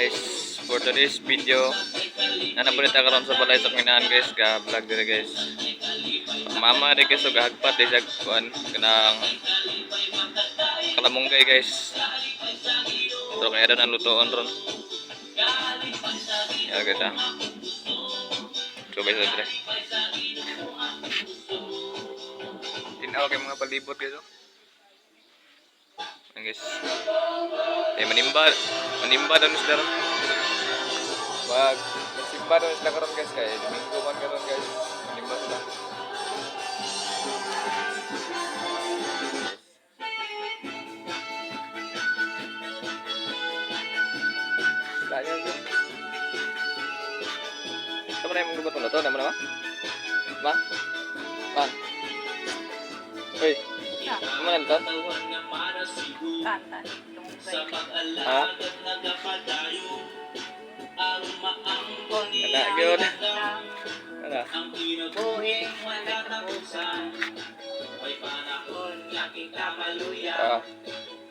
Guys, for today's video, nana po nita karon sa balay sa kinaan guys, ga vlog diri guys. Mama di guys so gahagpat di siya kuan kanang kalamunggay guys. Pero kaya daw nang lutoon ron. Ya guys ah. Coba sa dire. Tinaw kay mga palibot guys oh. Guys. Eh manimba, manimba daw sila ron. Wag, magsimba daw sila karon guys kay Domingo man karon guys. Manimba sila. Kaya yun. Sama na yung mga luto na Nama nama? Bang? Bang? Uy, ano man ito? Kanta. Tungkay. Ha? Kana gyud. Kana. Buhing wala tapusan. May panahon na kita maluya. Ah,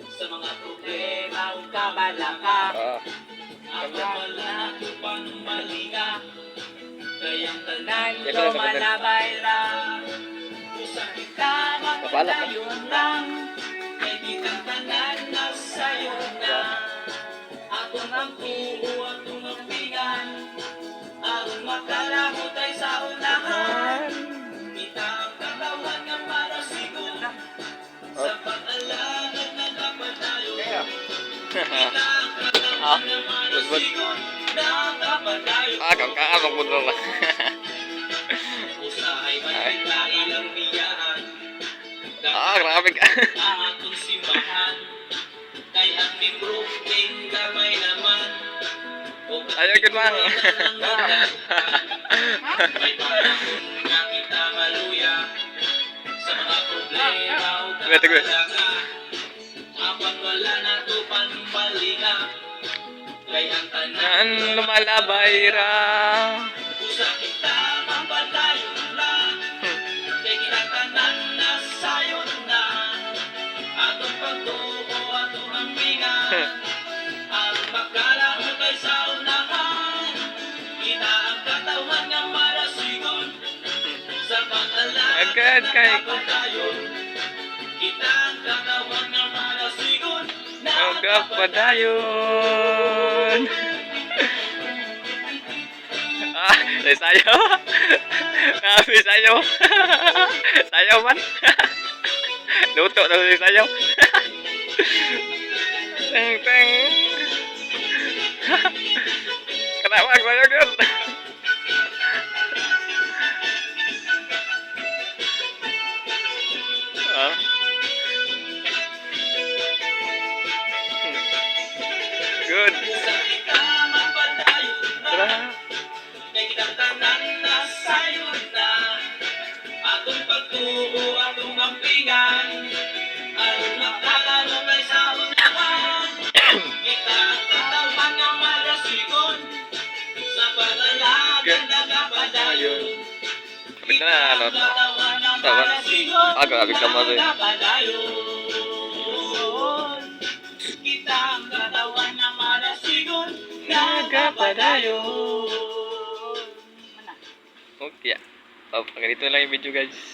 Sa mga problema o kabalaka. ah. Ang wala upang malika. Kayang tanan sa kapatid. lumalabay lang. Usa kita na. magpadayon lang. Para Busbud. Ah, kakaabang po na. Man biyaan. Ah, grabe ka. Ang atong simbahan. Kay ang marasigon. Sa pag-alam Agad kay. Kita ang katawan nga marasigon. Nagap pa dayon. Ah, may sayaw. Ah, may sayaw. Sayaw man. Luto na may sayaw. Teng, teng. Kenapa sayaw yun? Ah. Good. Pag-alagan na na na, ano? Tama. Ah, grabe ka, Mazoy. Kapadayon Kita ang katawan nga marasigon Nagapadayon Okay. Oh, ganito lang yung video guys.